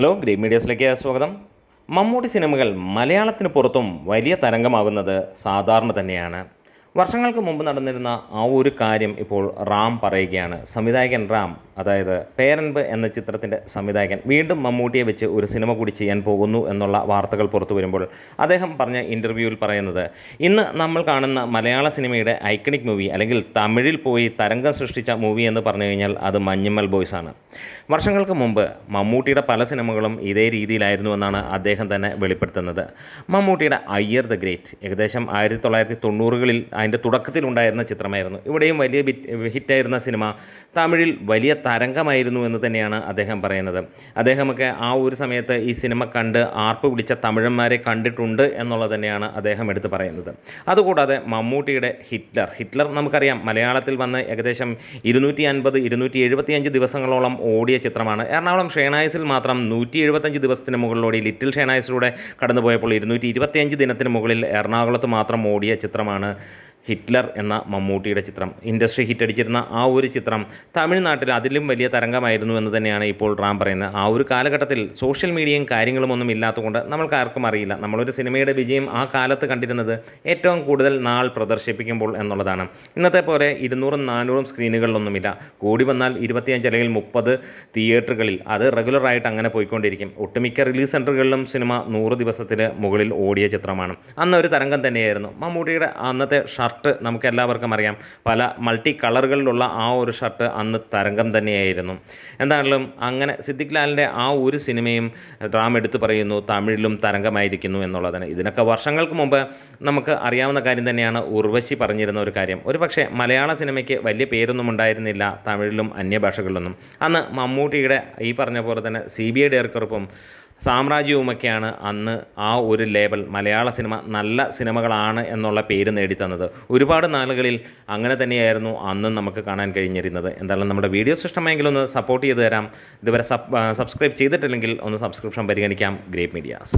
Hello ഗ്രീ മീഡിയസിലേക്ക് സ്വാഗതം. മമ്മൂട്ടി സിനിമകൾ മലയാളത്തിന് പുറത്തും വലിയ തരംഗമാകുന്നത് സാധാരണ തന്നെയാണ്. വർഷങ്ങൾക്ക് മുമ്പ് നടന്നിരുന്ന ആ ഒരു കാര്യം ഇപ്പോൾ റാം പറയുകയാണ്. സംവിധായകൻ റാം അതായത് പേരൻപ് എന്ന ചിത്രത്തിന്റെ സംവിധായകൻ വീണ്ടും മമ്മൂട്ടിയെ വെച്ച് ഒരു സിനിമ കൂടി ചെയ്യാൻ പോകുന്നു എന്നുള്ള വാർത്തകൾ പുറത്തു വരുമ്പോൾ അദ്ദേഹം പറഞ്ഞ ഇന്റർവ്യൂവിൽ പറയുന്നത് ഇന്ന് നമ്മൾ കാണുന്ന മലയാള സിനിമയുടെ ഐക്കണിക് മൂവി അല്ലെങ്കിൽ തമിഴിൽ പോയി തരംഗം സൃഷ്ടിച്ച മൂവി എന്ന് പറഞ്ഞു കഴിഞ്ഞാൽ അത് മഞ്ഞമ്മൽ ബോയ്സ് ആണ്. വർഷങ്ങൾക്ക് മുമ്പ് മമ്മൂട്ടിയുടെ പല സിനിമകളും ഇതേ രീതിയിലായിരുന്നു എന്നാണ് അദ്ദേഹം തന്നെ വെളിപ്പെടുത്തുന്നത്. മമ്മൂട്ടിയുടെ അയ്യർ ദ ഗ്രേറ്റ് ഏകദേശം ആയിരത്തി തൊള്ളായിരത്തി തൊണ്ണൂറുകളിൽ അതിന്റെ തുടക്കത്തിലുണ്ടായിരുന്ന ചിത്രമായിരുന്നു. ഇവിടെയും വലിയ ഹിറ്റായിരുന്ന സിനിമ. തമിഴിൽ വലിയ തരംഗമായിരുന്നു എന്ന് തന്നെയാണ് അദ്ദേഹം പറയുന്നത്. അദ്ദേഹമൊക്കെ ആ ഒരു സമയത്ത് ഈ സിനിമ കണ്ട് ആർപ്പ് പിടിച്ച തമിഴന്മാരെ കണ്ടിട്ടുണ്ട് എന്നുള്ളത് തന്നെയാണ് അദ്ദേഹം എടുത്ത് പറയുന്നത്. അതുകൂടാതെ മമ്മൂട്ടിയുടെ ഹിറ്റ്ലർ. ഹിറ്റ്ലർ നമുക്കറിയാം മലയാളത്തിൽ വന്ന് ഏകദേശം ഇരുന്നൂറ്റി അൻപത് ഇരുന്നൂറ്റി എഴുപത്തിയഞ്ച് ദിവസങ്ങളോളം ഓടിയ ചിത്രമാണ്. എറണാകുളം ഷേണായസിൽ മാത്രം നൂറ്റി എഴുപത്തഞ്ച് ദിവസത്തിന് മുകളിലോടി ലിറ്റിൽ ഷേണായസിലൂടെ കടന്നുപോയപ്പോൾ ഇരുന്നൂറ്റി ഇരുപത്തിയഞ്ച് ദിനത്തിന് മുകളിൽ എറണാകുളത്ത് മാത്രം ഓടിയ ചിത്രമാണ് ഹിറ്റ്ലർ എന്ന മമ്മൂട്ടിയുടെ ചിത്രം. ഇൻഡസ്ട്രി ഹിറ്റ് അടിച്ചിരുന്ന ആ ഒരു ചിത്രം തമിഴ്നാട്ടിൽ അതിലും വലിയ തരംഗമായിരുന്നു എന്ന് തന്നെയാണ് ഇപ്പോൾ റാം പറയുന്നത്. ആ ഒരു കാലഘട്ടത്തിൽ സോഷ്യൽ മീഡിയയും കാര്യങ്ങളും ഒന്നും ഇല്ലാത്തതുകൊണ്ട് നമ്മൾക്ക് ആർക്കും അറിയില്ല. നമ്മളൊരു സിനിമയുടെ വിജയം ആ കാലത്ത് കണ്ടിരുന്നത് ഏറ്റവും കൂടുതൽ നാൾ പ്രദർശിപ്പിക്കുമ്പോൾ എന്നുള്ളതാണ്. ഇന്നത്തെ പോലെ ഇരുന്നൂറും നാനൂറും സ്ക്രീനുകളിലൊന്നുമില്ല. കൂടി വന്നാൽ ഇരുപത്തിയഞ്ച് അല്ലെങ്കിൽ മുപ്പത് തിയേറ്ററുകളിൽ അത് റെഗുലറായിട്ട് അങ്ങനെ പോയിക്കൊണ്ടിരിക്കും. ഒട്ടുമിക്ക റിലീസ് സെന്ററുകളിലും സിനിമ നൂറ് ദിവസത്തിന് മുകളിൽ ഓടിയ ചിത്രമാണ്. അന്ന് ഒരു തരംഗം തന്നെയായിരുന്നു. മമ്മൂട്ടിയുടെ അന്നത്തെ ഷർട്ട് നമുക്ക് എല്ലാവർക്കും അറിയാം. പല മൾട്ടി കളറുകളിലുള്ള ആ ഒരു ഷർട്ട് അന്ന് തരംഗം തന്നെയായിരുന്നു. എന്താണെങ്കിലും അങ്ങനെ സിദ്ദിഖ് ലാലിന്റെ ആ ഒരു സിനിമയും റാം എടുത്തു പറയുന്നു തമിഴിലും തരംഗമായിരിക്കുന്നു എന്നുള്ളതാണ്. ഇതിനൊക്കെ വർഷങ്ങൾക്ക് മുമ്പ് നമുക്ക് അറിയാവുന്ന കാര്യം തന്നെയാണ് ഉർവശി പറഞ്ഞിരുന്ന ഒരു കാര്യം. ഒരു പക്ഷേ മലയാള സിനിമയ്ക്ക് വലിയ പേരൊന്നും ഉണ്ടായിരുന്നില്ല തമിഴിലും അന്യഭാഷകളിലൊന്നും. അന്ന് മമ്മൂട്ടിയുടെ ഈ പറഞ്ഞ പോലെ തന്നെ സി ബി ഐ ഡയറക്ടർക്കും സാമ്രാജ്യവുമൊക്കെയാണ് അന്ന് ആ ഒരു ലേബൽ. മലയാള സിനിമ നല്ല സിനിമകളാണ് എന്നുള്ള പേര് നേടിത്തന്നത്. ഒരുപാട് നാളുകളിൽ അങ്ങനെ തന്നെയായിരുന്നു അന്നും നമുക്ക് കാണാൻ കഴിഞ്ഞിരുന്നത്. എന്തായാലും നമ്മുടെ വീഡിയോ ഇഷ്ടമായെങ്കിൽ ഒന്ന് സപ്പോർട്ട് ചെയ്ത് തരാം. ഇതുവരെ സബ് സബ്സ്ക്രൈബ് ചെയ്തിട്ടില്ലെങ്കിൽ ഒന്ന് സബ്സ്ക്രിപ്ഷൻ പരിഗണിക്കാം. Great medias